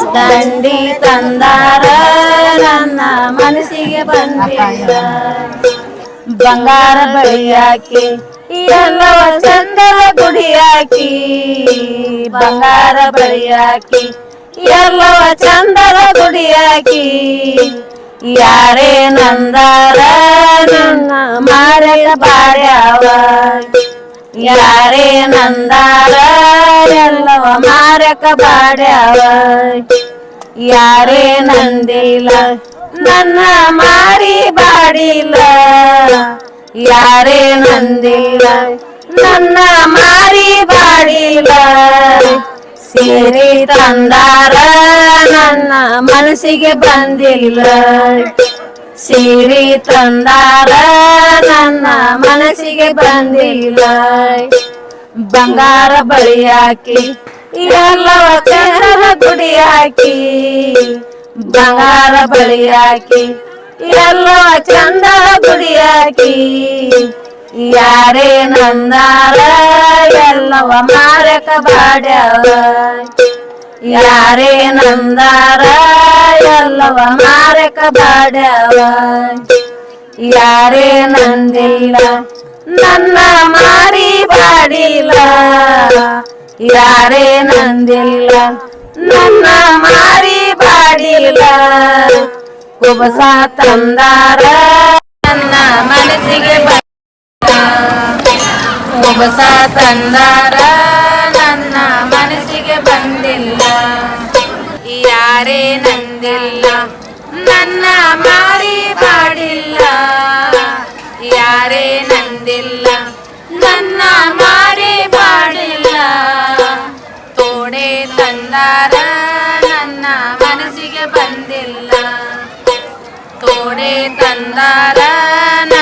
ದಂಡಿ ತಂದಾರ, ನನ್ನ ಮನಸ್ಸಿಗೆ ಬಂದಿದ್ದ ಬಂಗಾರ ಬಳಿಯಾಕಿ ಎಲ್ಲವ ಚಂದನ ಗುಡಿ ಹಾಕಿ. ಬಂಗಾರ ಬಳಿಯಾಕಿ ಎಲ್ಲವ ಚಂದನ ಗುಡಿ ಹಾಕಿ. ಯಾರೇ ನಂದಾರ, ನನ್ನ ಮಾರೆಯ ಬಾರ್ಯಾವ. ಯಾರೇ ನಂದಾರ ಎಲ್ಲವ ಮಾರಕ ಬಾಡ್ಯಾವ. ಯಾರೇ ನಂದಿಲ್ಲ ನನ್ನ ಮಾರಿ ಬಾಡಿಲ್ಲ. ಯಾರೇ ನಂದಿಲ್ಲ ನನ್ನ ಮಾರಿ ಬಾಡಿಲ್ಲ. ಸೇರಿ ತಂದಾರ ನನ್ನ ಮನಸ್ಸಿಗೆ ಬಂದಿಲ್ಲ. ಸೀರೆ ತಂದಾರ ನನ್ನ ಮನಸ್ಸಿಗೆ ಬಂದಿಲ್ಲ. ಬಂಗಾರ ಬಳಿ ಹಾಕಿ, ಎಲ್ಲವ ಕನ್ನಡ ಗುಡಿ ಹಾಕಿ. ಬಂಗಾರ ಬಳಿ ಹಾಕಿ, ಎಲ್ಲವ ಚಂದ ಗುಡಿ ಹಾಕಿ. ಯಾರೇ ನಂದಾರ, ಎಲ್ಲವ ಮಾರಕ ಬಾಡ್ಯಾವ ಯಾರೇ ನಂದಾರ ಎಲ್ಲವ ಮಾರಕ ಬಾಡ್ಯಾವ? ಯಾರೇ ನಂದಿಲ್ಲ ನನ್ನ ಮಾರಿ ಬಾಡಿಲ್ಲ. ಯಾರೇ ನಂದಿಲ್ಲ ನನ್ನ ಮಾರಿ ಬಾಡಿಲ್ಲ. ಕುಬಸ ತಂದಾರ ನನ್ನ ಮನಸ್ಸಿಗೆ ಕುಬಸ ತಂದಾರ ಯಾರೇ ನಂದಿಲ್ಲ ನನ್ನ ಮಾರಿ ಬಾಡಿಲ್ಲ ಯಾರೇ ನಂದಿಲ್ಲ ನನ್ನ ಮಾರಿ ಬಾಡಿಲ್ಲ ತೋಡೆ ತಂದಾರ ನನ್ನ ಮನಸ್ಸಿಗೆ ಬಂದಿಲ್ಲ ತೋಡೆ ತಂದಾರ ನನ್ನ ಮನಸ್ಸಿಗೆ ಬಂದಿಲ್ಲ